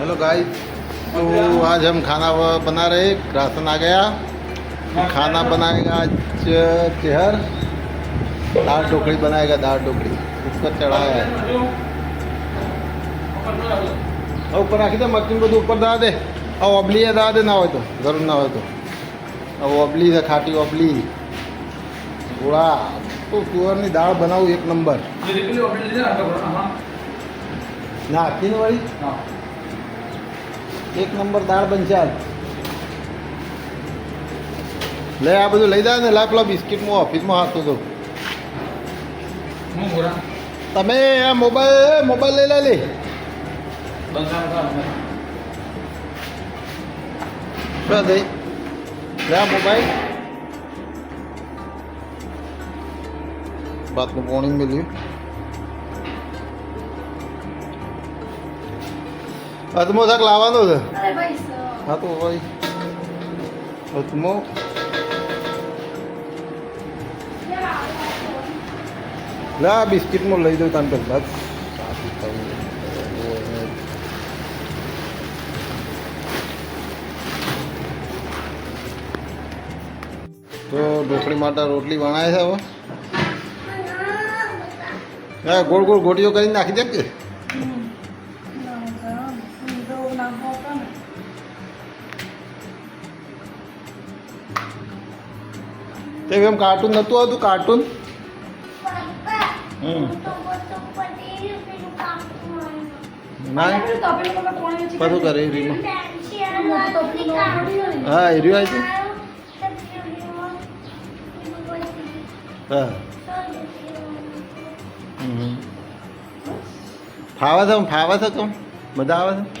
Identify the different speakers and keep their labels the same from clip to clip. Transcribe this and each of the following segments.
Speaker 1: Hello guys तो आज हम खाना व- बना रहे राशन आ गया खाना बनाएगा आज चेहर दाल ढोकड़ी बनाएगा दाल ढोकड़ी ऊपर चढ़ाया है હવે ઉપર રાખી દે મરચું બધું ઉપર દા દે હવે ઓબલી એ દા દે ના હોય તો જરૂર ના હોય તો હવે ઓબલી છે ખાટી ઓબલી ગોળા તો તુવરની દાળ બનાવું એક નંબર ના આખીને વળી એક નંબર દાળ બનશે આજ. લે આ બધું લઈ જાય ને લાવ પેલા બિસ્કિટ હું ઓફિસમાં હાથતો હતો તમે આ મોબાઈલ મોબાઈલ લઈ લે લે. લે આ મોબાઈલ. બાતનું પોણી મેલ્યું. અધમો શાક લાવવાનો છે? હા તો ભાઈ અજમો લા બિસ્કિટમાં લઈ દઉં તાન પહેલાં તો ઢોકળી માટે રોટલી વણાય છે હવે ગોળ ગોળ ગોટીઓ કરીને નાખી દે કે? તે એમ કાર્ટૂન નહોતું આવતું કાર્ટૂન બધું કરે રીમાં. હા, એ રહ્યું આવ્યું હા. ફાવે છે ફાવે છે તો? મજા આવે છે?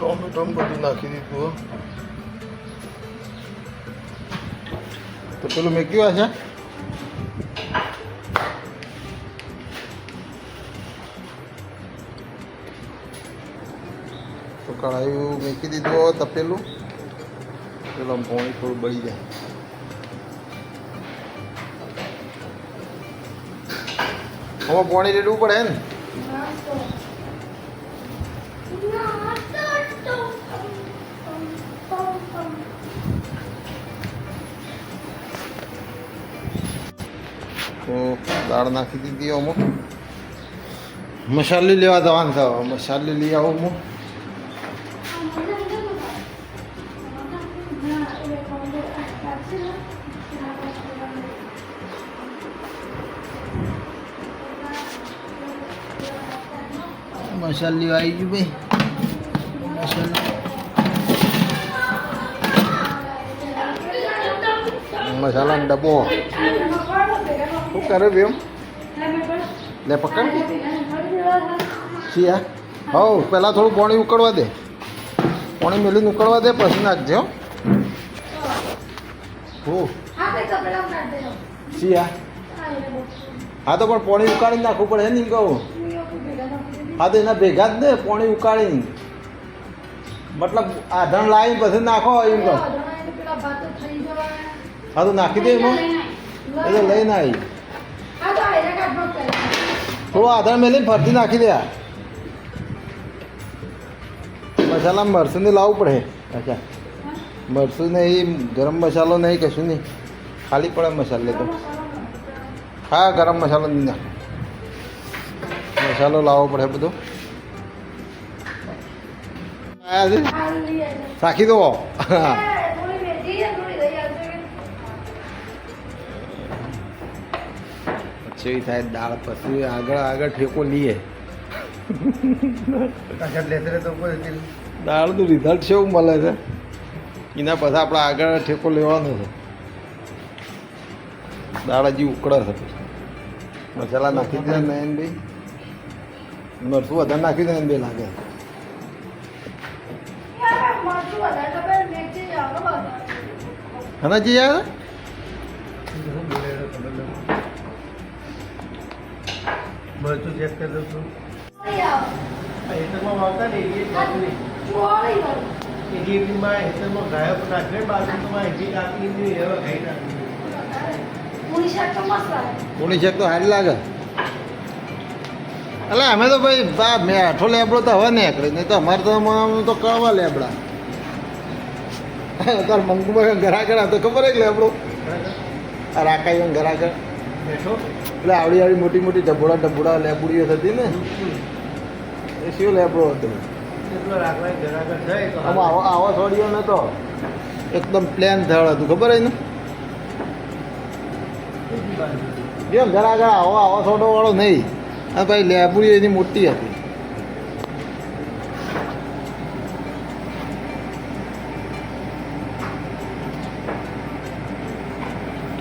Speaker 1: પોપલી ટોમેટો ને બધું નાખી દીધું. તો પેલું મેં કયું છે? તો કઢાઈ મેકી દીધું તપેલું પેલો. ભોણી થોડું બળી જાય. હવે ભોણી રેડવું પડે ને? તો દાળ નાખી દીધી અમુક મસાલી લેવા જવાનું છે હવે મસાલી લઈ આવો હું મસાલી આવી ગયું ભાઈ મસાલા મસાલાનો ડબ્બો શું કરે બેમ લે, પકડ. શિયા. હવ પહેલાં થોડું પાણી ઉકળવા દે. પાણી મેલીને ઉકળવા દે, પછી નાખજે, હો. હો. શિયા. હા તો પણ પાણી ઉકાળીને નાખવું પડે નહીં કહું હા તો એના ભેગા જ ને પાણી ઉકાળીને. મતલબ આધણ લાવીને પછી નાખો, એમ કહો હા તો નાખી દે એમાં. એટલે લઈને આવી. થોડું આધાર મેલીને ફરતી નાખી દે. મસાલા મરસું ને લાવવું પડે. અચ્છા. મરસું નહીં ગરમ મસાલો નહીં કશું નહીં? ખાલી પડે મસાલે તો હા ગરમ મસાલો નહીં મસાલો લાવવો પડે બધો? રાખી દો. હા થાય દાળ પછી આગળ આગળ ઠેકો લઈએ દાળનું રિઝલ્ટ છે એવું મળે છે. એના પછી આપણે આગળ ઠેકો લેવાનો છે. દાળ હજી ઉકળે છે. મસાલા નાખી દે નયનભાઈ મરસું વધારે નાખી દે બે લાગે. હના જી યાર
Speaker 2: મરચું ચેક કરી દઉં છું. હેઠળમાં વાવતા ને એ બાજુની એ હેઠળમાં ગાયો નાખે બાજુમાં હેઠી કાપી નહીં હવે ખાઈ નાખી
Speaker 1: કોણી શેક તો સારી લાગે. એટલે અમે તો ભાઈ બા મેઠો લેબડો તો હવે નીકળે નહીં તો અમારે તો તો કળવા લેબડા. તાર મંગુમાં ઘરા ઘરા તો ખબર જ લેબડો? આ રાકાઈ ઘરાકડ ઘર.
Speaker 2: બેઠો.
Speaker 1: એટલે આવડી આવડી મોટી મોટી ડબોડા ડબોડા લેબુડીઓ થતી ને એ શું લેબડો હતો? આવા આવો થોડીઓ નતો. એકદમ પ્લેન થળ હતું. ખબર હોય ને?
Speaker 2: બીજી બાજુ.
Speaker 1: જેમ ઘરા ઘરા આવો આવો થોડો વાળો નહીં. અને પછી લેબુડી એની મોટી હતી.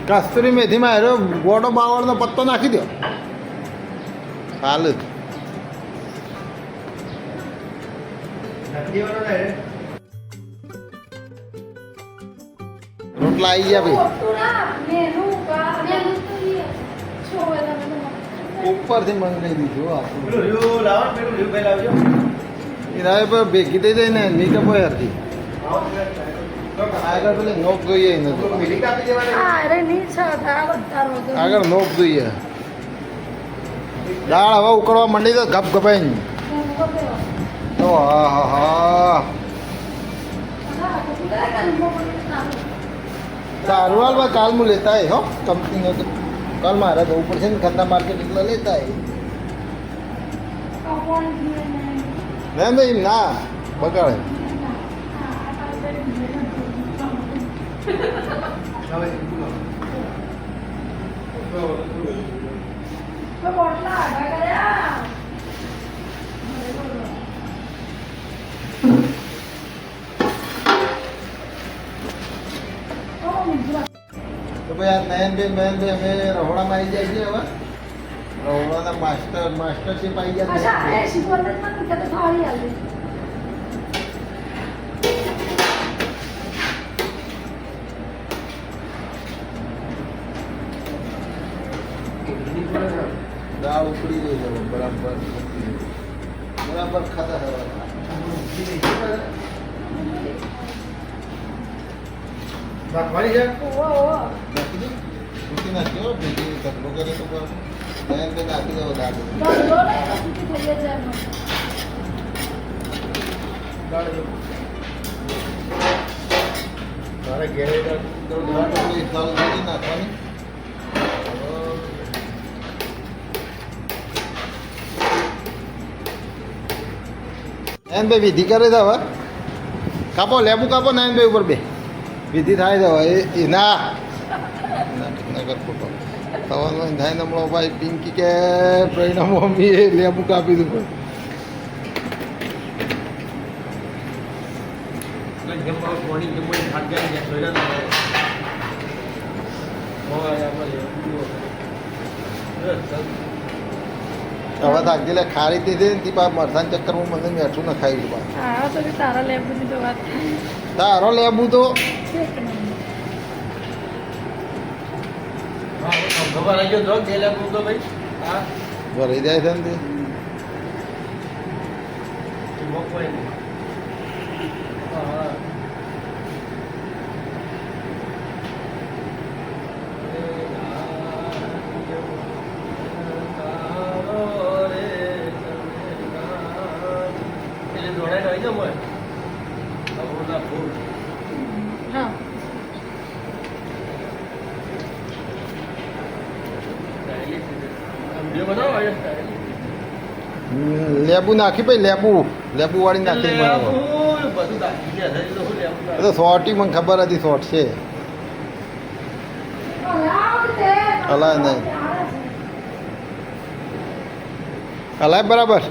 Speaker 1: કસ્તુરી મેથીમાં હેરો ગોડો બાવળનો પત્તો નાખી દો હાલ. રોટલા આવી ગયા ભાઈ. ઉપરથી મંગાવી દીધું આપણું. એ રાય પર ભેગી થઈ જાય ને
Speaker 2: નીચે પેલા.
Speaker 1: આગળ પેલી નોક જોઈએ નથી આગળ નોક જોઈએ. દાળ હવે ઉકળવા માંડી તો ગપ ગપાઈ તો હા હા હા. સારું હાલ ભાઈ કાલ હું લેતા હો કંપની કાલ મારે જવું પડશે ને ખંડા માર્કેટ એટલે લેતા ના ના બગાડે.
Speaker 2: હવે
Speaker 1: તો ભાઈ આ નયનભાઈ નયનભાઈ અમે રહોડામાં આવી જાય છે હવે. રહોડાના માસ્ટર, માસ્ટરશીપ આવી ગયા દાળ ઉકળી ગઈ છે બરાબર બરાબર ખાતા
Speaker 2: છે.
Speaker 1: નાખી નાખ્યો ભેગી તકલો કરે તો નાખી દાળ.
Speaker 2: મારે ઘેરે
Speaker 1: નથી નાખવાની. નયનભાઈ વિધિ કરે છે હવે. કાપો, લેબુ કાપો નયનભાઈ ઉપર બે. વિધિ થાય છે હવે. એ- ના. નગર ખોટો થવાનું થાય ને હમણાં ભાઈ પિંકી કે પરિણામ મમ્મી એ કાપી દીધું હવે થાકી લે ખારી દીધી ને તી પા મરસાન હું મને મેઠું ન ખાઈ ગયું પાછું.
Speaker 3: તારા લેબુની તો વાત
Speaker 1: તારો લેબુ તો? ભરાઈ જાય છે ને તે
Speaker 2: મગફળી. હા, હા. એટલે દોડાઈને આવી જાઓ મોય. આ મોટા ફૂલ.
Speaker 3: હા
Speaker 2: Stylish છે. આ video બનાવો આજે stylish.
Speaker 1: હમ, લેબુ નાખી ભાઈ લેબુ લેબુ વાળી નાખી મને શોર્ટી મને ખબર હતી શોર્ટ છે. અલાય નહીં. અલાય બરાબર.